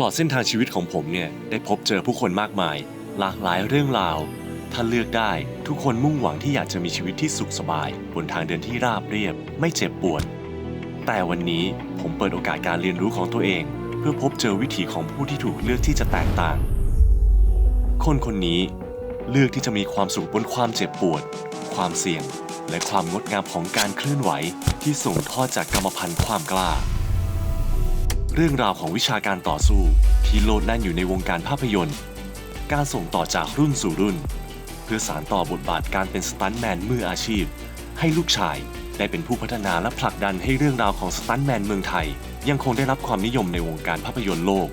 ลอดเส้นทางชีวิตของผมเนี่ยได้พบเจอผู้คนมากมาย หลากหลายเรื่องราว ถ้าเลือกได้ทุกคนมุ่งหวังที่อยากจะมีชีวิตที่สุขสบาย บนทางเดินที่ราบเรียบ ไม่เจ็บปวด แต่วันนี้ผมเปิดโอกาสการเรียนรู้ของตัวเอง เพื่อพบเจอวิถีของผู้ที่ถูกเลือกที่จะแตกต่าง คนคนนี้เลือกที่จะมีความสุขบนความเจ็บปวด ความเสี่ยง และความงดงามของการเคลื่อนไหวที่ส่งทอดจากกรรมพันธุ์ความกล้า เรื่องราวของวิชาการต่อสู้ที่โลดแล่นอยู่ในวงการภาพยนตร์ การส่งต่อจากรุ่นสู่รุ่น เพื่อสานต่อบทบาทการเป็นสตันแมนมืออาชีพ ให้ลูกชายได้เป็นผู้พัฒนาและผลักดันให้เรื่องราวของสตันแมนเมืองไทย ยังคงได้รับความนิยมในวงการภาพยนตร์โลก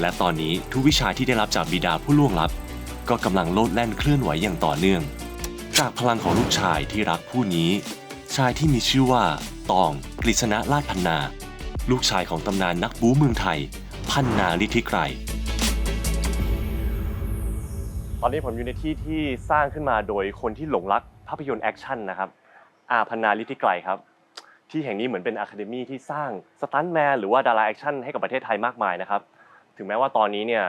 และตอนนี้ทุกวิชาที่ได้รับจากบิดาผู้ล่วงลับ ก็กำลังโลดแล่นเคลื่อนไหวอย่างต่อเนื่อง จากพลังของลูกชายที่รักผู้นี้ ชายที่มีชื่อว่าตองกฤษณะลาดพันนา ลูกชายของตำนานนักบู๊เมืองไทย พันนาลิธิไกร ตอนนี้ผมอยู่ในที่ที่สร้างขึ้นมาโดยคนที่หลงรักภาพยนตร์แอคชั่นนะครับ อาพันนาลิธิไกรครับ ที่แห่งนี้เหมือนเป็นอะคาเดมีที่สร้างสตันแมนหรือว่าดาราแอคชั่นให้กับประเทศไทยมากมายนะครับ ถึงแม้ว่าตอนนี้เนี่ย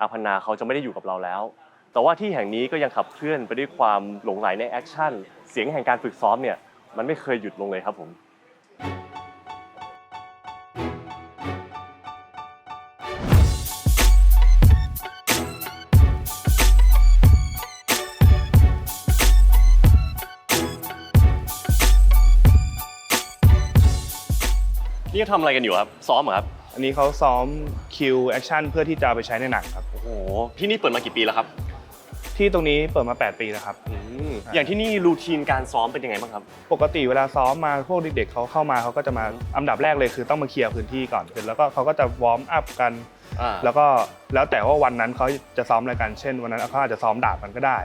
อาพันนาเขาจะไม่ได้อยู่กับเราแล้ว แต่ว่าที่แห่งนี้ก็ยังขับเคลื่อนไปด้วยความหลงใหลในแอคชั่น เสียงแห่งการฝึกซ้อมเนี่ยมันไม่เคยหยุดลงเลยครับผม ทำอะไรกันอยู่ครับ ซ้อมเหรอครับ อันนี้เขาซ้อมคิวแอคชั่นเพื่อที่จะเอาไปใช้ในหนังครับ โอ้โห ที่นี่เปิดมากี่ปีแล้วครับที่ตรงนี้เปิดมา 8 ปีแล้วครับ อืมอย่างที่นี่รูทีนการซ้อมเป็นยังไงบ้างครับ ปกติเวลาซ้อมมาพวกเด็กๆเขาเข้ามาเขาก็จะมาอันดับแรกเลยคือต้องมาเคลียร์พื้นที่ก่อนเสร็จแล้วก็เขาก็จะวอร์มอัพกัน อ่า แล้วก็แล้วแต่ว่าวันนั้นเขาจะซ้อมอะไรกัน เช่น วันนั้นเขาอาจจะซ้อมดาบกันก็ได้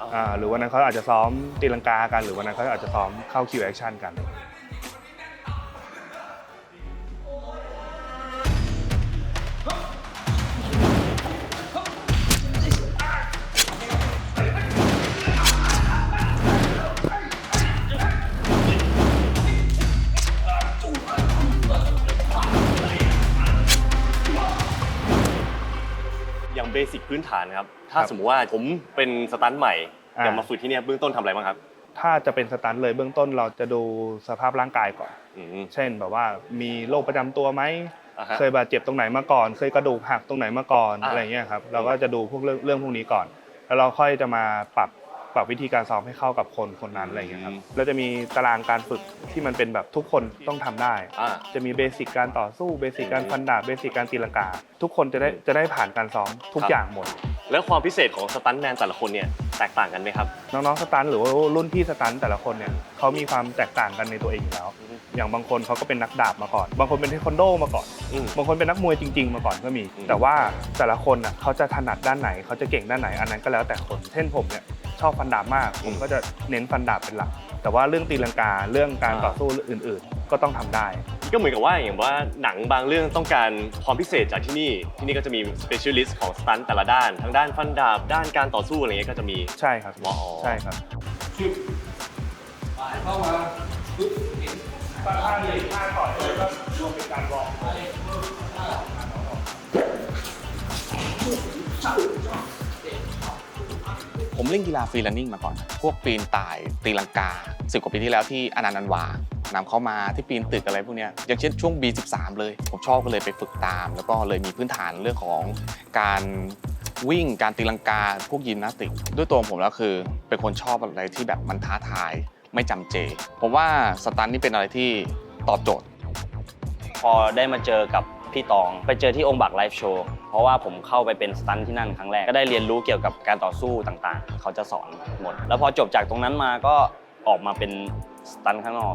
อ่าอ่าหรือวันนั้นเขาอาจจะซ้อมตีลังกากัน หรือวันนั้นเขาอาจจะซ้อมเข้าคิวแอคชั่นกันานครับ ถ้าครับสมมติว่าผมเป็นสตันท์ใหม่อ่า อยากมาฝึกที่เนี่ยเบื้องต้นทำอะไรบ้างครับถ้าจะเป็นสตันท์เลยเบื้องต้นเราจะดูสภาพร่างกายก่อน อืมเช่นแบบว่ามีโรคประจำตัวไหม อ่าฮะ เคยบาดเจ็บตรงไหนมาก่อน เคยกระดูกหักตรงไหนมาก่อนอ่าอะไรเงี้ยครับ เราก็จะดูพวกเรื่องเรื่องพวกนี้ก่อน แล้วเราค่อยจะมาปรับ ปรับวิธีการซ้อมให้เข้ากับคนคนนั้นอะไรเงี้ยครับเราจะมีตารางการฝึกที่มันเป็นแบบทุกคนต้องทำได้ อ่า จะมีเบสิกการต่อสู้เบสิกการฟันดาบเบสิกการตีลังกา ทุกคนจะได้จะได้ผ่านการซ้อมทุกครับ อย่างหมด แล้วความพิเศษของสตันท์แมนแต่ละคนเนี่ยแตกต่างกันไหมครับ น้องๆสตันท์หรือว่ารุ่นพี่สตันท์แต่ละคนเนี่ยเขามีความแตกต่างกันในตัวเองอยู่แล้ว อือฮึ อย่างบางคนเขาก็เป็นนักดาบมาก่อน บางคนเป็นเทควันโดมาก่อน อืม บางคนเป็นนักมวยจริง ๆ มาก่อนก็มี อืม แต่ว่าแต่ละคนอะเขาจะถนัดด้านไหนเขาจะเก่งด้านไหนอันนั้นก็แล้วแต่คน เช่นผมเนี่ย ชอบฟันดาบมาก ผมก็จะเน้นฟันดาบเป็นหลัก แต่ว่าเรื่องตีลังกาเรื่องการต่อสู้อื่น ๆ ก็ต้องทำได้ ก็เหมือนกับว่าอย่างว่าหนังบางเรื่องต้องการความพิเศษจากที่นี่ ที่นี่ก็จะมี specialist ของสตันท์แต่ละด้าน ทั้งด้านฟันดาบด้านการต่อสู้อะไรเงี้ยก็จะมีใช่ครับว้าวใช่ครับเข้ามาปึ๊บเห็นท่าเลยท่าต่อยเลยก็รวมเป็นการวอร์ม ผมเล่นกีฬาฟรีแลนนิ่งมาก่อน พวกปีนต่ายตีลังกาสิบกว่าปีที่แล้วที่อนันต์อันวานำเข้ามาที่ปีนตึกอะไรพวกนี้อย่างเช่นช่วง B13 เลย ผมชอบก็เลยไปฝึกตาม แล้วก็เลยมีพื้นฐานเรื่องของการวิ่งการตีลังกาพวกยิมนาสติก ด้วยตัวผมแล้วคือ เป็นคนชอบอะไรที่แบบมันท้าทาย ไม่จำเจ ผมว่าสตันนี่เป็นอะไรที่ตอบโจทย์ พอได้มาเจอกับ พี่ตอง ไปเจอที่องค์บักไลฟ์โชว์เพราะว่าผมเข้าไปเป็นสตันที่นั่นครั้งแรกก็ได้เรียนรู้เกี่ยวกับการต่อสู้ต่างๆ เขาจะสอนหมด แล้วพอจบจากตรงนั้นมาก็ออกมาเป็นสตันข้างนอก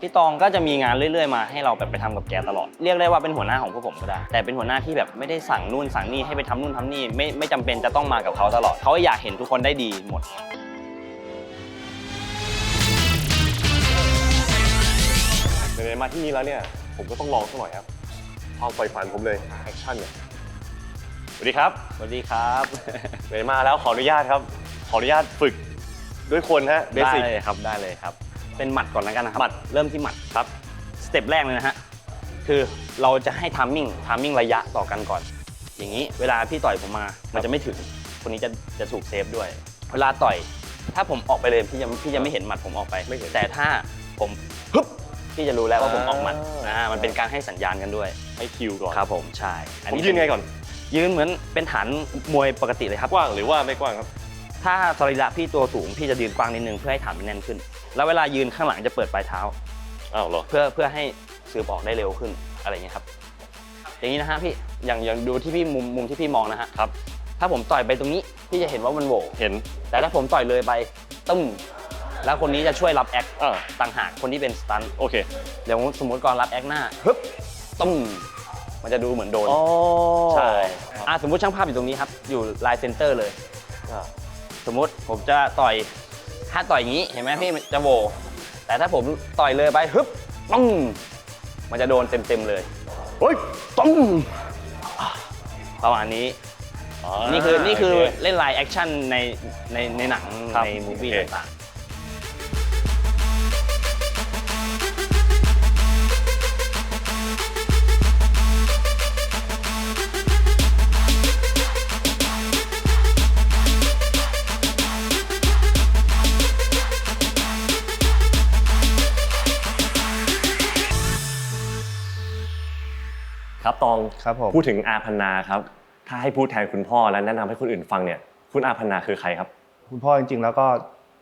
พี่ตองก็จะมีงานเรื่อยๆมาให้เราแบบไปทำกับแกตลอด เรียกได้ว่าเป็นหัวหน้าของพวกผมก็ได้ แต่เป็นหัวหน้าที่แบบไม่ได้สั่งนู่นสั่งนี่ให้ไปทำนู่นทำนี่ไม่ไม่จำเป็นจะต้องมากับเขาตลอด เขาอยากเห็นทุกคนได้ดีหมดไหนๆมาที่นี่แล้วเนี่ย ผมก็ต้องลองสักหน่อยครับ ความใฝ่ฝันผมเลยแอคชั่นเนี่ยสวัสดีครับสวัสดีครับไหนมาแล้วขออนุญาตครับ ขออนุญาตฝึกด้วยคนฮะเบได้สิก เลยครับได้เลยครับ เป็นหมัดก่อนแล้วกันนะครับหมัด เริ่มที่หมัดครับสเต็ปแรกเลยนะฮะคือเราจะให้ทามมิ่งทามมิ่งระยะต่อกันก่อน อย่างนี้เวลาพี่ต่อยผมมามันจะไม่ถึงคนนี้จะจะถูกเซฟด้วย เวลาต่อย ถ้าผมออกไปเลยพี่จะพี่จะไม่เห็นหมัดผมออกไปไม่เห็นแต่ถ้าผมฮึบพี่จะรู้แล้วว่าผมออกหมัดอ่า อ่ามันเป็นการให้สัญญาณกันด้วย ให้คิวก่อนครับผมใช่ผมยืนไงก่อน ยืนเหมือนเป็นฐานมวยปกติเลยครับ กว้างหรือว่าไม่กว้างครับ ถ้าสรีระพี่ตัวสูงพี่จะยืนกว้างนิดนึงเพื่อให้ฐานมันแน่นขึ้น แล้วเวลายืนข้างหลังจะเปิดปลายเท้า อ้าวเหรอ เพื่อเพื่อให้สืบออกได้เร็วขึ้นอะไรอย่างเงี้ยครับ อย่างนี้นะฮะพี่อย่างอย่างดูที่พี่มุมมุมที่พี่มองนะฮะครับ ถ้าผมต่อยไปตรงนี้พี่จะเห็นว่ามันโหวเห็น แต่ถ้าผมต่อยเลยไปตึ้มแล้วคนนี้จะช่วยรับแอคอ่า ต่างหากคนที่เป็นสตันโอเค เดี๋ยวสมมติก่อนรับแอคหน้าฮึบ ตึ้มมันจะดูเหมือนโดน อ๋อใช่อะสมมุติช่างภาพอยู่ตรงนี้ครับ อยู่ลายเซนเตอร์เลย อ่าสมมุติผมจะต่อย ถ้าต่อยอย่างนี้ เห็นไหมพี่มันจะโหวแต่ถ้าผมต่อยเลยไปฮึบตึ้งมันจะโดนเต็มๆเลย เฮ้ยตึ้งประมาณนี้ นี่คือนี่คือโเเล่นลายแอคชั่นในในในหนัง ครับในมูฟี่โอเค ต่าง ครับตองครับผมพูดถึงอาพันนาครับ ถ้าให้พูดแทนคุณพ่อและแนะนำให้คนอื่นฟังเนี่ย คุณอาพันนาคือใครครับ คุณพ่อจริงๆ แล้วก็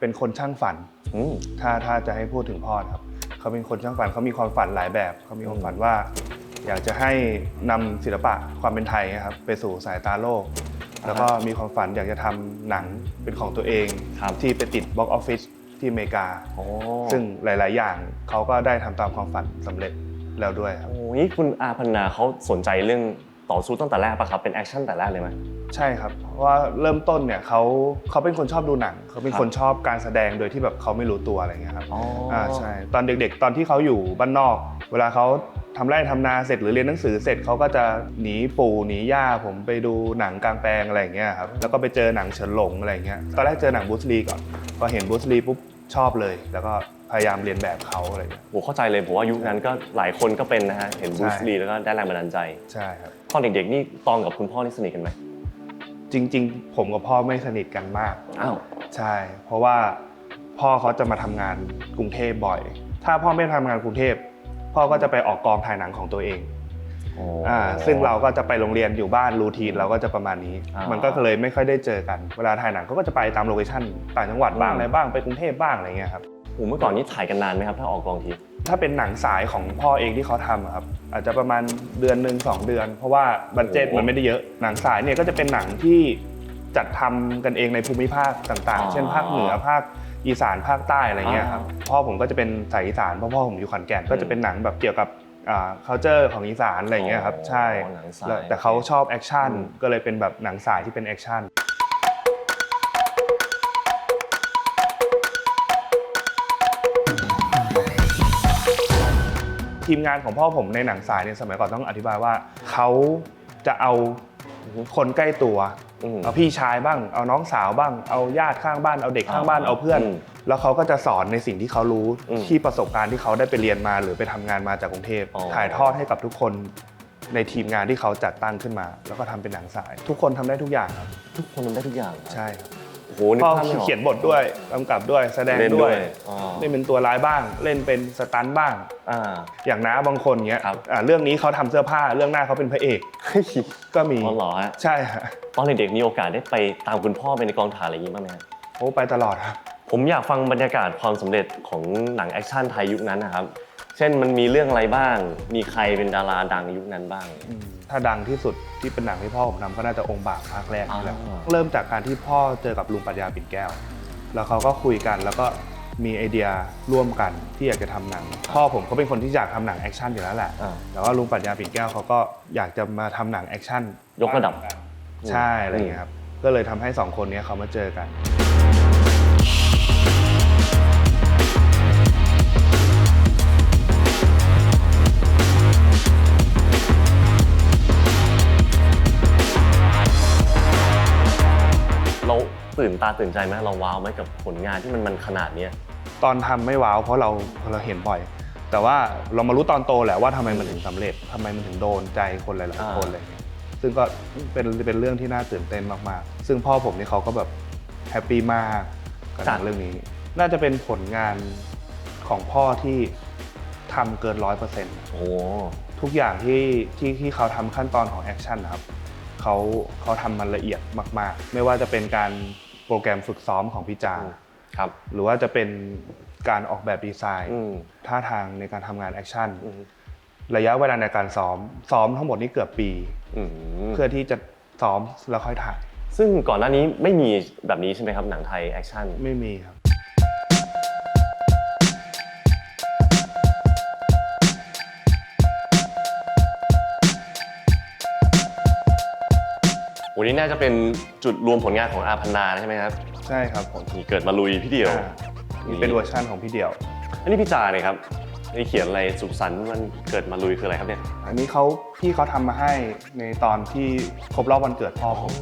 เป็นคนช่างฝัน อืม ถ้าถ้าจะให้พูดถึงพ่อนะครับ เขาเป็นคนช่างฝันเขามีความฝันหลายแบบ เขามีความฝันว่า อยากจะให้นำศิลปะความเป็นไทยนะครับไปสู่สายตาโลก แล้วก็มีความฝันอยากจะทำหนังเป็นของตัวเองครับ ที่ไปติดบ็อกออฟฟิศที่อเมริกา โอ้ซึ่งหลาย ๆ อย่างเขาก็ได้ทำตามความฝันสำเร็จ แล้วด้วยครับ โอ้ยคุณอาพันนาเขาสนใจเรื่องต่อสู้ตั้งแต่แรกปะครับ เป็นแอคชั่นแต่แรกเลยไหม ใช่ครับเพราะว่าเริ่มต้นเนี่ยเขาเขาเป็นคนชอบดูหนังเขาเป็นครับคนชอบการแสดงโดยที่แบบเขาไม่รู้ตัวอะไรเงี้ยครับอ๋ออ่อ่าใช่ตอนเด็กๆ ตอนที่เขาอยู่บ้านนอก เวลาเขาทำไร่ทำนาเสร็จหรือเรียนหนังสือเสร็จเขาก็จะหนีปู่หนีย่าผมไปดูหนังกลางแปลงอะไรอย่างเงี้ยครับแล้วก็ไปเจอหนังเฉินหลงอะไรอย่างเงี้ยตอนแรกเจอหนังบูสลีก่อนพอเห็นบูสลีปุ๊บ ชอบเลย แล้วก็พยายามเรียนแบบเขาอะไรอย่างเงี้ย โหเข้าใจเลยผมว่ายุคนั้นก็หลายคนก็เป็นนะฮะเห็นใช่บรูซลีแล้วก็ได้แรงบันดาลใจใช่ครับ ตอนเด็กๆนี่ตองกับคุณพ่อนี่สนิทกันไหมจริง ๆ ผมกับพ่อไม่สนิทกันมาก อ้าวใช่ เพราะว่าพ่อเขาจะมาทำงานกรุงเทพบ่อย ถ้าพ่อไม่ทำงานกรุงเทพ พ่อก็จะไปออกกองถ่ายหนังของตัวเอง อ่าซึ่งเราก็จะไปโรงเรียนอยู่บ้านรูทีนเราก็จะประมาณนี้อ่ามัมันก็เลยไม่ค่อยได้เจอกัน เวลาถ่ายหนังเขาก็จะไปตามโลเคชั่นต่างจังหวัดบ้างอืมอะไรบ้างไปกรุงเทพบ้างอะไรเงี้ยครับโหเมื่อก่อนนี่ถ่ายกันนานไหมครับถ้าออกกองทีถ้าเป็นหนังสายของพ่อเองที่เขาทำอะครับอาจจะประมาณเดือนหนึ่งสองเดือน เพราะว่าบัตเจ็ตโอ้โหมันไม่ได้เยอะ หนังสายเนี่ยก็จะเป็นหนังที่จัดทำกันเองในภูมิภาคต่างอ๋อๆเช่นภาคเหนือภาคอีสานภาคใต้อะไรเงี้ยครับอ่าพ่อผมก็จะเป็นสายอีสานเพราะพ่อผมอยู่ขอนแก่นก็จะเป็นหนังแบบเกี่ยวกับ อ่า culture ของอีสานอะไรเงี้ยครับ ใช่ อ๋อหนังสาย แล้วแต่เขาชอบแอคชั่นอืมก็เลยเป็นแบบหนังสายที่เป็นแอคชั่น ทีมงานของพ่อผมในหนังสายเนี่ยสมัยก่อนต้องอธิบายว่า เขาจะเอาคนใกล้ตัวอืม เอาพี่ชายบ้าง เอาน้องสาวบ้าง เอาญาติข้างบ้าน เอาเด็กข้างบ้านอ่าเอาเพื่อนอืมแล้วเขาก็จะสอนในสิ่งที่เขารู้อืมที่ประสบการณ์ที่เขาได้ไปเรียนมาหรือไปทำงานมาจากกรุงเทพอ๋อถ่ายทอดให้กับทุกคนในทีมงานที่เขาจัดตั้งขึ้นมา แล้วก็ทำเป็นหนังสาย ทุกคนทำได้ทุกอย่างครับ ทุกคนทำได้ทุกอย่างใช่ครับ โอ้โหนึกพ่อภาพไม่ออก เขียนบทด้วยกำกับด้วยแสดงเล่นด้ด้ววยยอ๋อเล่นเป็นตัวร้ายบ้าง เล่นเป็นสตันท์บ้าง อ่า อย่างน้าบางคนเงี้ยครับ อ่าเรื่องนี้เขาทำเสื้อผ้าเรื่องหน้าเขาเป็นพระเอกก็มีอ๋อเหรอฮะใช่ฮะตอนเด็กๆมีโอกาสได้ไปตามคุณพ่อไปในกองถ่ายอะไรอย่างนี้บ้างไหมฮะ โอ้ไปตลอดครับ ผมอยากฟังบรรยากาศความสำเร็จของหนังแอคชั่นไทยยุคนั้นนะครับ เช่นมันมีเรื่องอะไรบ้าง มีใครเป็นดาราดังยุคนั้นบ้าง ถ้าดังที่สุดที่เป็นหนังที่พ่อผมทำก็น่าจะองค์บากภาคแรกนี่แหละอ่าเริ่มจากการที่พ่อเจอกับลุงปรัญญาปิ่นแก้ว แล้วเขาก็คุยกันแล้วก็มีไอเดียร่วมกันที่อยากจะทำหนัง พ่อผมเขาเป็นคนที่อยากทำหนังแอคชั่นอยู่แล้วแหละ อ่าแต่ว่าลุงปรัญญาปิ่นแก้วเขาก็อยากจะมาทำหนังแอคชั่นยกระดับ ใช่อะไรอย่างเงี้ยครับ ก็เลยทำให้สองคนเนี้ยเขามาเจอกัน นตาตื่นใจไหมเราว้าวไหมกับผลงานที่มันมันขนาดเนี้ย ตอนทำไม่ว้าวเพราะเราเราเห็นบ่อย แต่ว่าเรามารู้ตอนโตแหละว่าทำไมมันถึงสำเร็จทำไมมันถึงโดนใจคนหลายๆคนอะไรอย่างเงี้ยซึ่งก็เป็นเป็นเรื่องที่น่าตื่นเต้นมากๆ ซึ่งพ่อผมนี่เขาก็แบบแฮปปี้มากกับหนังเรื่องนี้ น่าจะเป็นผลงานของพ่อที่ทำเกินร้อยเปอร์เซ็นต์โอ้ทุกอย่างที่ที่ที่เขาทำขั้นตอนของแอคชั่นนะครับเขาเขาทำมันละเอียดมาก ๆ ไม่ว่าจะเป็นการโป รแกรมฝึกซ้อมของพี่จาครับ หรือว่าจะเป็นการออกแบบดีไซน์อืมท่าทางในการทำงานแอคชั่นอืมระยะเวลาในการซ้อม ซ้อมทั้งหมดนี่เกือบปีอืมเพื่อที่จะซ้อมแล้วค่อยถ่าย ซึ่งก่อนหน้านี้ไม่มีแบบนี้ใช่ไหมครับหนังไทยแอคชั่นไม่มีครับ นนี้น่าจะเป็นจุดรวมผลงานของอาพันนาใช่ไหมครับใช่ครับผมนี่เกิดมาลุยพี่เดียว อ่านี่เป็นเวอร์ชั่นของพี่เดี่ยว อันนี้พี่จาเนี่ยครับนี่เขียนอะไรสุขสันต์มันเกิดมาลุยคืออะไรครับเนี่ยอันนี้เขาพี่เขาทำมาให้ในตอนที่ครบรอบวันเกิดพ่อผม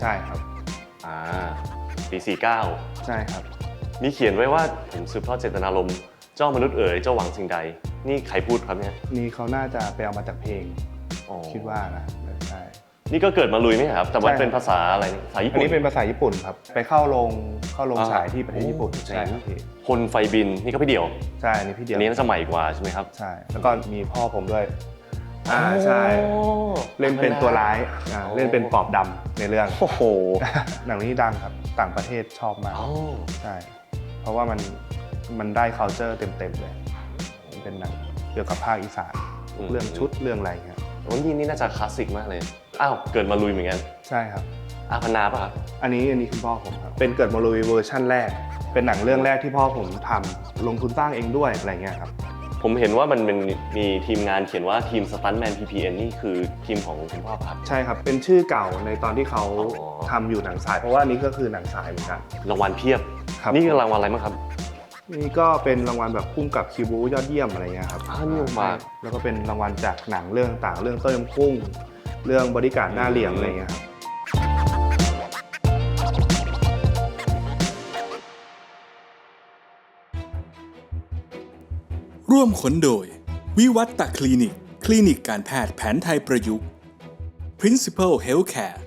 ใช่ครับ อ่าปีสี่เก้าใช่ครับ มีเขียนไว้ว่าผมสืบทอดเจตนารมณ์เจ้ามนุษย์เอ๋ยเจ้าหวังสิ่งใด นี่ใครพูดครับเนี่ยนี่เขาน่าจะไปเอามาจากเพลง อ๋อคิดว่านะใช่ นี่ก็เกิดมาลุยไหมครับ แต่มันใช่ เป็นภาษาอะไรนี่ภาษาญี่อันปุ่น นี้เป็นภาษาญี่ปุ่นครับ ไปเข้าโรงเข้าโรงอ่าฉายที่ประเทศญี่ปุ่นโอ้ใช่ครับพี่คนไฟบินนี่ก็พี่เดียวใช่อันนี้พี่เดีอัยวนนี้น่าจะใหม่กว่าใช่ไหมครับใช่ แล้วก็มีพ่อผมด้วย อ่าใช่เล่นเป็นตัวร้ายอ่าโอ้ เล่นเป็นปอบดำในเรื่อง โอ้โหหนังนี้ดังครับต่างประเทศชอบมาก อ๋อใช่ เพราะว่ามันมันได้ culture เต็มๆเลยมันเป็นหนังเกี่ยวกับภาคอีสาน เรื่องชุดเรื่องอะไรเงี้ย วันนี้นี่น่าจะคลาสสิกมากเลย อ้าวเกิดมาลุยเหมือนกันใช่ครับ อาพันนาป่ะครับอันนี้อันนี้คุณพ่อผมครับ เป็นเกิดมาลุยเวอร์ชั่นแรก เป็นหนังเรื่องแรกที่พ่อผมทำลงทุนสร้างเองด้วยอะไรเงี้ยครับ ผมเห็นว่ามันเป็นมีทีมงานเขียนว่าทีมสตันแมน PPN นี่คือทีมของคุณพ่อป่ะครับ ใช่ครับ เป็นชื่อเก่าในตอนที่เขาอ๋อ ทำอยู่หนังสาย เพราะว่านี่ก็คือหนังสายเหมือนกัน รางวัลเพียบ ครับ นี่คือรางวัลอะไรบ้างครับ นี่ก็เป็นรางวัลแบบพุ่มกับคิวบูยอดเยี่ยมอะไรเงี้ยครับอ่าเยี่ยมมากใช่แล้วก็เป็นรางวัลจากหนังเรื่องต่างเรื่องเต้ยมกุ้ง เรื่องบริการหน้าเหลี่ยมอะไรเงี้ยครับร่วมขนโดย วิวัตตคลินิก คลินิกการแพทย์แผนไทยประยุกต์ Principal Healthcare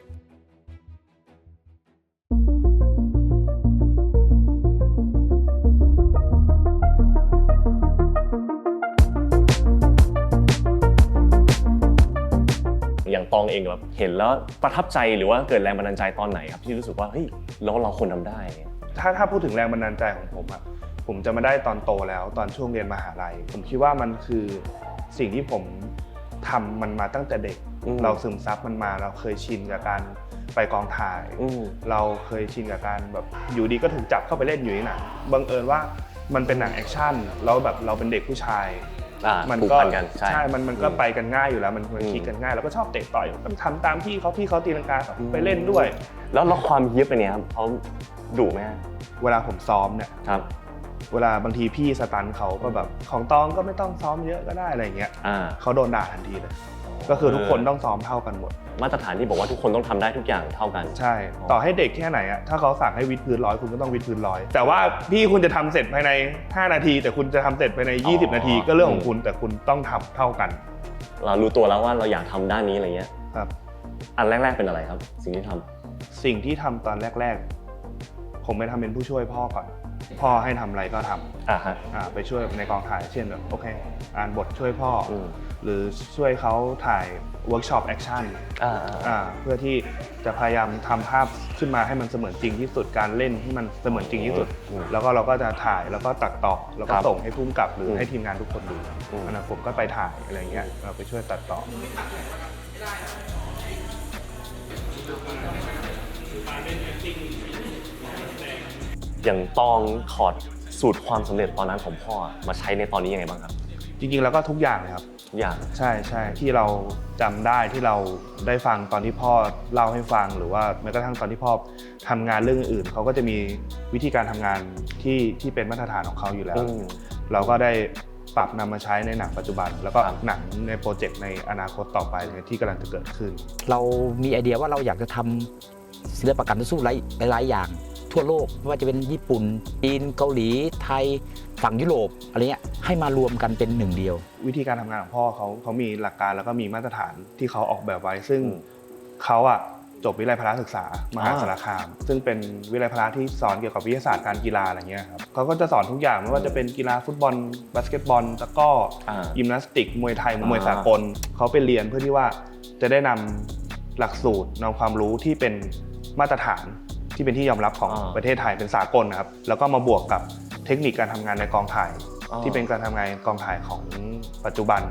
ตองเองแบบเห็นแล้วประทับใจหรือว่าเกิดแรงบันดาลใจตอนไหนครับที่รู้สึกว่าเฮ้ยเราเราควรทำได้ ถ้าถ้าพูดถึงแรงบันดาลใจของผมอะผมจะมาได้ตอนโตแล้วตอนช่วงเรียนมหาลัย ผมคิดว่ามันคือสิ่งที่ผมทำมันมาตั้งแต่เด็ก อืมเราซึมซับมันมาเราเคยชินกับการไปกองถ่าย อืม เราเคยชินกับการแบบอยู่ดีก็ถูกจับเข้าไปเล่นอยู่ในหนังบังเอิญว่ามันเป็นหนังแอคชั่นแล้วแบบเราเป็นเด็กผู้ชาย อ่ามันผูกก็พันกันใช่มันมันก็อืมไปกันง่ายอยู่แล้ว มันมันอืมคิดกันง่ายเราก็ชอบเตะต่อยก็ทำตามพี่เขาพี่เขาตีลังกาอืมไปเล่นด้วย แล้วแล้วความเฮี้ยบเป็นไงครับเขาดุไหมฮะเวลาผมซ้อมเนี่ยครับเวลาบางทีพี่สตันเขาก็แบบของตองก็ไม่ต้องซ้อมเยอะก็ได้อะไรเงี้ยอ่าเขาโดนด่าทันทีเลย ก็คือทุกคนต้องซ้อมเท่ากันหมด มาตรฐานที่บอกว่าทุกคนต้องทำได้ทุกอย่างเท่ากัน ใช่ ต่อให้เด็กแค่ไหนอะถ้าเขาสั่งให้วิดพื้นร้อยคุณก็ต้องวิดพื้นร้อยแต่ว่าพี่คุณจะทำเสร็จภายใน 5 นาที แต่คุณจะทำเสร็จภายในอ๋อ20 นาที ก็เรื่องของคุณแต่คุณต้องทำเท่ากันเรารู้ตัวแล้วว่าเราอยากทำด้านนี้อะไรเงี้ย ครับ อันแรก ๆเป็นอะไรครับ สิ่งที่ทำสิ่งที่ทำตอนแรก ๆ ผมไปทำเป็นผู้ช่วยพ่อก่อน พ่อให้ทำอะไรก็ทำอ่าฮะอ่าไปช่วยในกองถ่าย เช่นแบบโอเค อ่านบทช่วยพ่ออม หรือช่วยเขาถ่ายเวิร์กช็อปแอคชั่นอ่าอ่าเพื่อที่จะพยายามทำภาพขึ้นมาให้มันเสมือนจริงที่สุดการเล่นที่มันเสมือนจริงที่สุด อืมแล้วก็เราก็จะถ่ายแล้วก็ตัดต่อ แล้วก็ครับส่งให้พุ่มกับหรืออมให้ทีมงานทุกคนดูอืม อันนั้นผมก็ไปถ่ายอะไรเงี้ยเราไปช่วยตัดต่อ อย่างตองถอดสูตรความสำเร็จตอนนั้นของพ่อมาใช้ในตอนนี้ยังไงบ้างครับ จริงๆแล้วก็ทุกอย่างเลยครับ ทุกอย่าง ใช่ใช่ที่เราจำได้ที่เราได้ฟังตอนที่พ่อเล่าให้ฟังหรือว่าแม้กระทั่งตอนที่พ่อทำงานเรื่องอื่นเขาก็จะมีวิธีการทำงานที่ที่เป็นมาตรฐานของเขาอยู่แล้ว อืม เราก็ได้ปรับนำมาใช้ในหนังปัจจุบัน แล้วก็ครับ หนังในโปรเจกต์ในอนาคตต่อไปเนี่ยที่กำลังจะเกิดขึ้น เรามีไอเดียว่าเราอยากจะทำศิลปกรรมต่อสู้หลายหลายๆอย่าง ทั่วโลกไม่ว่าจะเป็นญี่ปุ่นจีนเกาหลีไทย ฝั่งยุโรปอะไรเงี้ยให้มารวมกันเป็นหนึ่งเดียว วิธีการทำงานของพ่อเขาเขามีหลักการแล้วก็มีมาตรฐานที่เขาออกแบบไว้ ซึ่งอืมเขาอะจบวิทยาลัยพละศึกษามหาสารคาม ซึ่งเป็นวิทยาลัยพละที่สอนเกี่ยวกับวิทยาศาสตร์การกีฬาอะไรเงี้ยครับเขาก็จะสอนทุกอย่างไม่ว่าจะเป็นกีฬาฟุตบอลบาสเกตบอลตะกร้ออ่ายิมนาสติก มวยไทยอ่ามวยสากลเขาไปเรียนเพื่อที่ว่าจะได้นำหลักสูตรนำความรู้ที่เป็นมาตรฐานที่เป็นที่ยอมรับของอ่าประเทศไทยเป็นสากลนะครับแล้วก็มาบวกกับ เทคนิคการทำงานในกองถ่ายอ่าที่เป็นการทำงานกองถ่ายของปัจจุบัน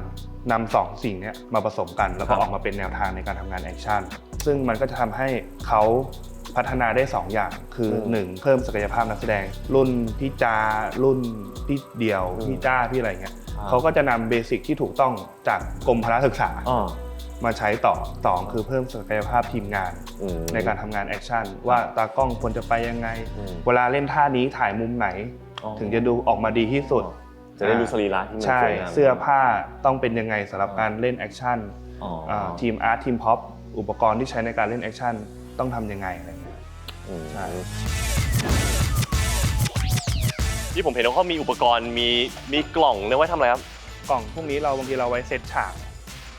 นำสองสิ่งเนี้ยมาผสมกัน แล้วก็ครับออกมาเป็นแนวทางในการทำงานแอคชั่นซึ่งมันก็จะทำให้เขาพัฒนาได้ 2 อย่างคืออืม1เพิ่มศักยภาพนักแสดง รุ่นพี่จารุ่นพี่เดียวอืมพี่จ้าพี่อะไรเงี้ยอ่าเขาก็จะนำเบสิกที่ถูกต้องจากกรมพละศึกษาอ๋อมาใช้ต่อสองคือเพิ่มศักยภาพทีมงานอืมในการทำงานแอคชั่นว่าตากล้องควรจะไปยังไงอืมเวลาเล่นท่านี้ถ่ายมุมไหน อ๋อ ถึงจะดูออกมาดีที่สุด จะได้ดูสรีระที่มันใช่สวยงามเสื้อผ้าต้องเป็นยังไงสำหรับการเล่นแอคชั่นอ๋ออ่าทีมอาร์ตทีมพ็อปอุปกรณ์ที่ใช้ในการเล่นแอคชั่นต้องทำยังไงอะไรเงี้ย อืมใช่ ที่ผมเห็นว่าเขามีอุปกรณ์มีมีกล่องเนี่ยไว้ทำอะไรครับ กล่องพวกนี้เราบางทีเราไว้เซตฉาก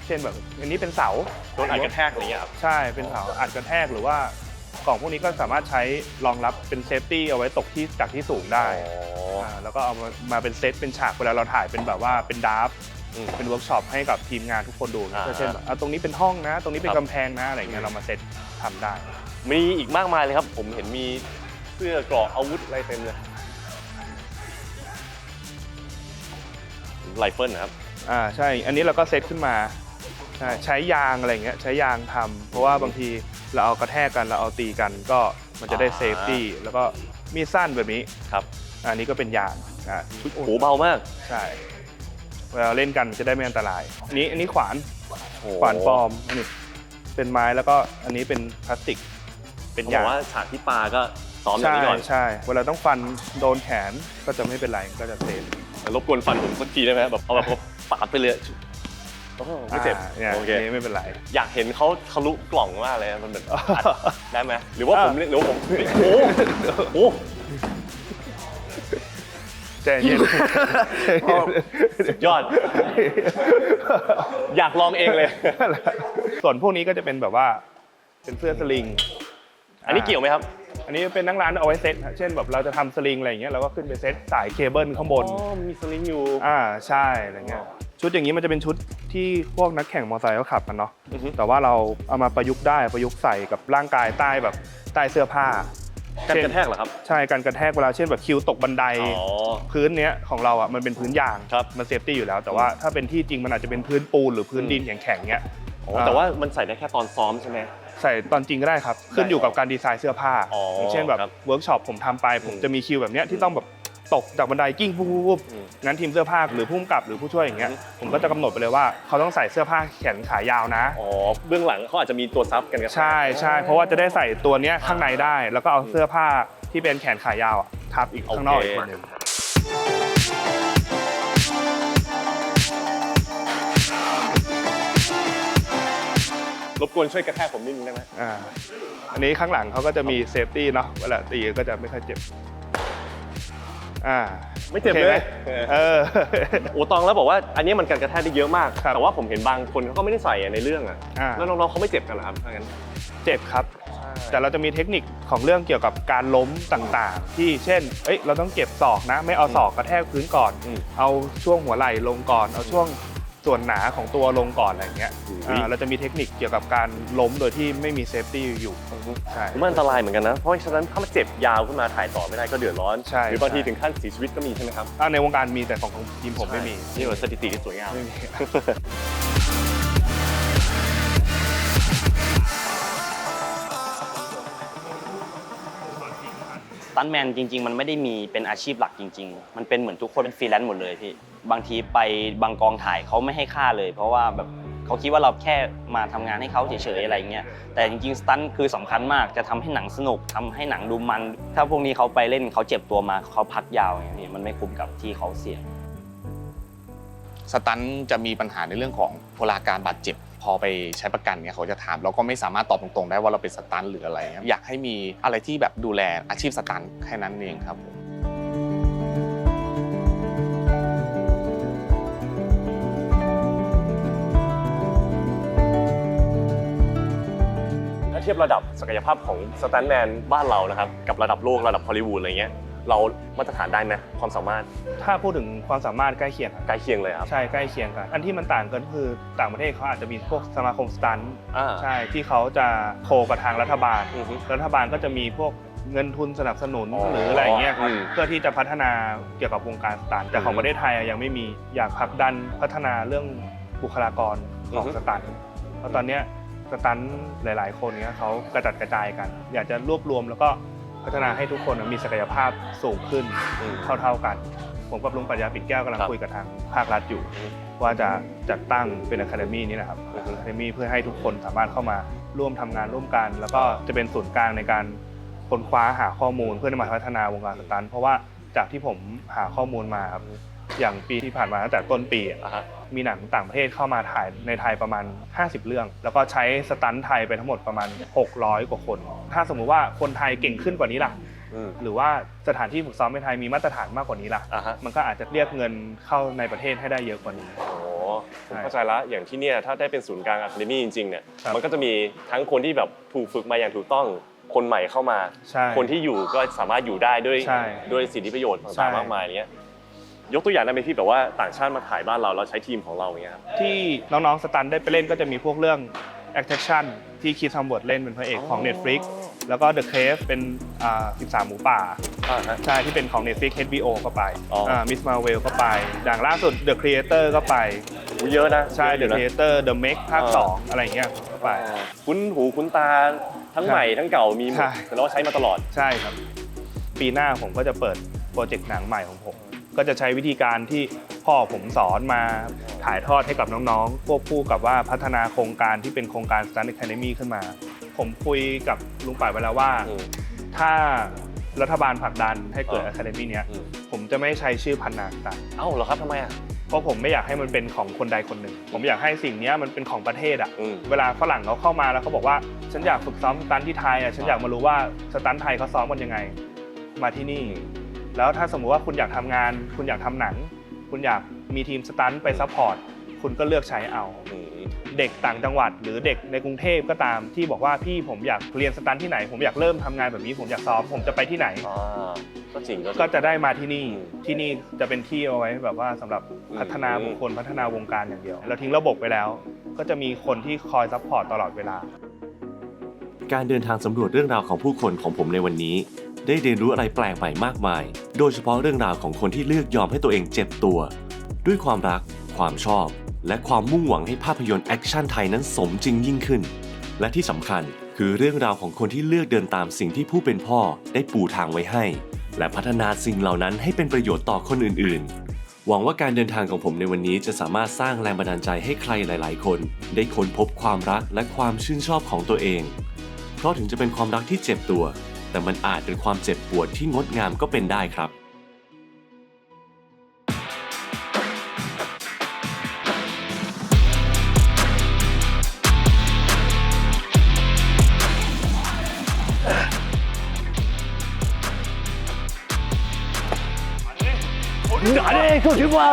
เช่นแบบอันนี้เป็นเสาโดนอัดกระแทกอะไรเงี้ยครับ ใช่เป็นเสาอัดกระแทกหรือว่า กล่องพวกนี้ก็สามารถใช้รองรับเป็นเซฟตี้เอาไว้ตกที่จากที่สูงได้าแล้วก็เอามามาเป็นเซตเป็นฉากเวลาเราถ่ายเป็นแบบว่าเป็นดาร์ฟอืม เป็นเวิร์กช็อปให้กับทีมงานทุกคนดูอ่าก็เช่นแบบอะตรงนี้เป็นห้องนะ ตรงนี้เป็คนรับ กำแพงนะอะไรเงี้ยเรามาเซตทำได้ มีอีกมากมายเลยครับ ผมเห็นมีเสื้อเกราะอาวุธอะไรเต็มเลยไรเฟิลนะครับ อ่าใช่ อันนี้เราก็เซตขึ้นมาใช่ใช้ยางอะไรเงี้ยใช้ยางทำเพราะว่าบางที เราเอากระแทกกันเราเอาตีกันก็มันจะได้อ่าเซฟตี้แล้วก็มีดสั้นแบบนี้ครับอันนี้ก็เป็นยางอ่าโอ้โหเบามากใช่เวลาเล่นกันจะได้ไม่อันตรายอันนี้อันนี้ขวานโอ้ขวานปลอมอันนี้เป็นไม้แล้วก็อันนี้เป็นพลาสติก เป็นเขาบยาอกงว่าฉากที่ปลาก็ซ้อมอย่างใช่นี้ก่อนใช่เวลาต้องฟันโดนแขนก็จะไม่เป็นไรก็จะเซฟรบกวนฟันผมสักทีได้ไหมแบบเอาแบบปาดไปเลย โอ้โหไม่เจ็บอ่าเนี่ยโอเคอันนี้ไม่เป็นไร อยากเห็นเขาทะลุกล่องมากเลยมันแบบอัดได้ไหมหรือว่าผมอ่าหรือว่าผมโอ้โหโอ้โห ใจเย็นสุดยอด อยากลองเองเลย ส่วนพวกนี้ก็จะเป็นแบบว่า เป็นเสื้อสลิง อันนี้เกี่ยวไหมครับ อันนี้เป็นนั่งร้านเอาไว้เซ็ตฮะเช่นแบบเราจะทำสลิงอะไรอย่างเงี้ยเราก็ขึ้นไปเซ็ตสายเคเบิลข้างบน อ๋อ มีสลิงอยู่ อ่าใช่อะไรเงี้ย ชุดอย่างนี้มันจะเป็นชุดที่พวกนักแข่งมอเตอร์ไซค์เขาขับกันเนาะอือฮึ แต่ว่าเราเอามาประยุกต์ได้ประยุกต์ใส่กับร่างกายใต้แบบใต้เสื้อผ้าการเช่นกระแทกเหรอครับใช่การกระแทกเวลาเช่นแบบคิวตกบันได อ๋อ พื้นเนี้ยของเราอะมันเป็นพื้นยางครับมันเซฟตี้อยู่แล้ว แต่ว่าถ้าเป็นที่จริงมันอาจจะเป็นพื้นปูนหรือพื้นดินแข็งๆเงี้ยอ๋อแต่ว่ามันใส่ได้แค่ตอนซ้อมใช่ไหม ใส่ตอนจริงก็ได้ครับ ขึ้นอยู่กับการดีไซน์เสื้อผ้าอ๋ออย่างเช่นแบบครับเวิร์กช็อปผมทำไป ผมจะมีคิวแบบเนี้ยที่ต้องแบบ ตกจากบันไดกิ้งปุ๊บปุ๊บปุ๊บอืมงั้นทีมเสื้อผ้าหรือผู้กำกับหรือผู้ช่วยอย่างเงี้ยอืม ผมก็จะกำหนดไปเลยว่าเขาต้องใส่เสื้อผ้าแขนขายาวนะ อ๋อเบื้องหลังเขาอาจจะมีตัวซับกันกระแทกใช่ใช่เพราะว่าจะได้ใส่ตัวเนี้ยข้างในได้ แล้วก็เอาเสื้อผ้าที่เป็นแขนขายาวอะทับอีกข้างนอกอีกคนหนึ่งรบกวนช่วยกระแทกผมนิดนึงได้ไหม อ่าอันนี้ข้างหลังเขาก็จะมีเซฟตี้เนาะเวลาตีก็จะไม่ค่อยเจ็บ อ่าไม่เจ็บโอคเลไหมยเออโอ้ตองแล้วบอกว่าอันนี้มันกันกระแทกได้เยอะมากครับแต่ว่าผมเห็นบางคนเขาก็ไม่ได้ใส่อะในเรื่องอะอ่าแล้วน้องๆเขาไม่เจ็บกันเหรอครับถ้างั้นเจ็บครับ แต่เราจะมีเทคนิคของเรื่องเกี่ยวกับการล้มต่างๆ ที่เช่น เอ้ยเราต้องเก็บศอกนะ ไม่เอาศอกกระแทกพื้นก่อนอืมเอาช่วงหัวไหล่ลงก่อน เอาช่วง ส่วนหนาของตัวลงก่อนอะไรอย่างเงี้ยอุ้ยอ่าเราจะมีเทคนิคเกี่ยวกับการล้มโดยที่ไม่มีเซฟตี้อยู่ใช่ผมว่าอันตรายเหมือนกันนะ เพราะฉะนั้นถ้ามันเจ็บยาวขึ้นมาถ่ายต่อไม่ได้ก็เดือดร้อน ใช่ หรือบางทีใช่ถึงขั้นเสียชีวิตก็มีใช่ไหมครับอ่าในวงการมีแต่ของทีมผมไม่มีนี่เป็นสถิติที่สวยงาม ตันแมนจริง ๆ มันไม่ได้มีเป็นอาชีพหลักจริง ๆ มันเป็นเหมือนทุกคนเป็นฟรีแลนซ์หมดเลยพี่ บางทีไปบางกองถ่ายเขาไม่ให้ค่าเลย เพราะว่าแบบเขาคิดว่าเราแค่มาทำงานให้เขาเฉยๆอะไรเงี้ย แต่จริงๆสตันคือสำคัญมาก จะทำให้หนังสนุกทำให้หนังดูมัน ถ้าพวกนี้เขาไปเล่นเขาเจ็บตัวมาเขาพักยาวอย่างเงี้ยมันไม่คุ้มกับที่เขาเสี่ยง สตันจะมีปัญหาในเรื่องของโพลาการบาดเจ็บ พอไปใช้ประกันเนี่ยเขาจะถามเราก็ไม่สามารถตอบตรงๆ ได้ว่าเราเป็นสตันหรืออะไรอยากให้มีอะไรที่แบบดูแลอาชีพสตันแค่นั้นเองครับผมถ้าเทียบระดับศักยภาพของสแตนแมนบ้านเรานะครับกับระดับโลกระดับฮอลลีวูดอะไรเงี้ย เรามาตรฐานได้ไหมความสามารถถ้าพูดถึงความสามารถใกล้เคียงครับใกล้เคียงเลยครับ ใช่ใกล้เคียงกัน อันที่มันต่างกันคือต่างประเทศเขาอาจจะมีพวกสมาคมสตันท์อ่าใช่ที่เขาจะโคกับทางรัฐบาล อือฮึ รัฐบาลก็จะมีพวกเงินทุนสนับสนุนอ๋อหรืออะไรเงี้ยครับอืมเพื่อที่จะพัฒนาเกี่ยวกับวงการสตันท์แต่ของอืมประเทศไทยอะยังไม่มีอยากผลักดันพัฒนาเรื่องบุคลากรของอือฮึ สตันท์เพราะตอนเนี้ยสตันท์หลาย ๆ คนเนี้ยเขากระจัดกระจายกัน อยากจะรวบรวมแล้วก็ พัฒนาให้ทุกคนมีศักยภาพสูงขึ้นอืมเท่า ๆกัน ผมกับลุงปรัญญาปิ่นแก้วกำลังครับคุยกับทางภาครัฐอยู่ ว่าจะจัดตั้งเป็นอะคาเดมี่นี่นะครับอะคาเดมี่เพื่อให้ทุกคนสามารถเข้ามาร่วมทำงานร่วมกัน แล้วก็จะเป็นศูนย์กลางในการค้นคว้าหาข้อมูลเพื่อนำมาพัฒนาวงการสตันท์เพราะว่าจากที่ผมหาข้อมูลมาครับ อย่างปีที่ผ่านมาตั้งแต่ต้นปีอะอ่าฮะมีหนังต่างประเทศเข้ามาถ่ายในไทยประมาณ 50 เรื่อง แล้วก็ใช้สตันท์ไทยไปทั้งหมดประมาณ 600 กว่าคน ถ้าสมมุติว่าคนไทยเก่งขึ้นกว่านี้ล่ะ อืมหรือว่าสถานที่ฝึกซ้อมในไทยมีมาตรฐานมากกว่านี้ล่ะ อ่าฮะ มันก็อาจจะเรียกเงินเข้าในประเทศให้ได้เยอะกว่านี้ โอ้ผมใช่เข้าใจแล้วอย่างที่เนี่ยถ้าได้เป็นศูนย์กลางอะคาเดมี่จริงๆเนี่ยครับมันก็จะมีทั้งคนที่แบบถูกฝึกมาอย่างถูกต้องคนใหม่เข้ามา ใช่คนที่อยู่ก็สามารถอยู่ได้ด้วยใช่ด้วยสิทธิประโยชน์ใช่ ต่างๆมากมายอย่างเงี้ย ยกตัวอย่างได้ไหมพี่แบบว่าต่างชาติมาถ่ายบ้านเราเราใช้ทีมของเราอย่างเงี้ยครับที่น้องๆสตันได้ไปเล่นก็จะมีพวกเรื่อง Attraction ที่คิดทำบทเล่นเป็นพระเอกของ Netflix แล้วก็ The Cave เป็นอ่า13 หมูป่า อ่าฮะ ใช่ที่เป็นของ Netflix HBO ก็ไปอ๋ออ่ มิสมาเวลก็ไปอย่างล่าสุด The Creator ก็ไป อู้เยอะนะใช่เย The อะอยู่นะ Creator The Meg ภาค เออ 2 อะไรอย่างเงี้ยก็ไป คุ้นหูคุ้นตาทั้งใช่ใหม่ทั้งเก่ามีหมใช่ดแต่เราใช้มาตลอด ใช่ครับ ปีหน้าผมก็จะเปิดโปรเจกต์หนังใหม่ของผม ก็จะใช้วิธีการที่พ่อผมสอนมาถ่ายทอดให้กับน้องๆควบคู่กับว่าพัฒนาโครงการที่เป็นโครงการ Stunt Academy ขึ้นมา ผมคุยกับลุงป่ายไปแล้วว่าอืมถ้ารัฐบาลผลักดันให้เกิดอ่า Academy เนี้ยอืมผมจะไม่ใช้ชื่อพันนาสตันเอ้าเหรอครับทำไมอะเพราะผมไม่อยากให้มันเป็นของคนใดคนหนึ่ง ผมอยากให้สิ่งเนี้ยมันเป็นของประเทศอะอืมเวลาฝรั่งเขาเข้ามาแล้วเขาบอกว่า ฉันอยากฝึกซ้อมสตันท์ที่ไทยอะ ฉันอยากมารู้ว่าสตันท์ไทยเขาซ้อมกันยังไง มาที่นี่ แล้วถ้าสมมุติว่าคุณอยากทำงาน คุณอยากทำหนัง คุณอยากมีทีมสตันท์ไปซัพพอร์ตคุณก็เลือกใช้เอาอืมเด็กต่างจังหวัด หรือเด็กในกรุงเทพก็ตามที่บอกว่าพี่ผมอยากเรียนสตันท์ที่ไหน ผมอยากเริ่มทำงานแบบนี้ผมอยากซ้อมผมจะไปที่ไหนอ่าก็จริงก็จริงก็จะได้มาที่นี่อืมที่นี่จะเป็นที่เอาไว้แบบว่าสำหรับอืมพัฒนาบุคคลพัฒนาวงการอย่างเดียว เราทิ้งระบบไปแล้ว ก็จะมีคนที่คอยซัพพอร์ตตลอดเวลา การเดินทางสำรวจเรื่องราวของผู้คนของผมในวันนี้ ได้เรียนรู้อะไรแปลกใหม่มากมาย โดยเฉพาะเรื่องราวของคนที่เลือกยอมให้ตัวเองเจ็บตัว ด้วยความรัก ความชอบ และความมุ่งหวังให้ภาพยนตร์แอคชั่นไทยนั้นสมจริงยิ่งขึ้น และที่สำคัญคือเรื่องราวของคนที่เลือกเดินตามสิ่งที่ผู้เป็นพ่อได้ปูทางไว้ให้ และพัฒนาสิ่งเหล่านั้นให้เป็นประโยชน์ต่อคนอื่น ๆ หวังว่าการเดินทางของผมในวันนี้จะสามารถสร้างแรงบันดาลใจให้ใครหลาย ๆ คน ได้ค้นพบความรักและความชื่นชอบของตัวเอง เพราะถึงจะเป็นความรักที่เจ็บตัว แต่มันอาจเป็นความเจ็บปวดที่งดงามก็เป็นได้ครับ Allez, continue-moi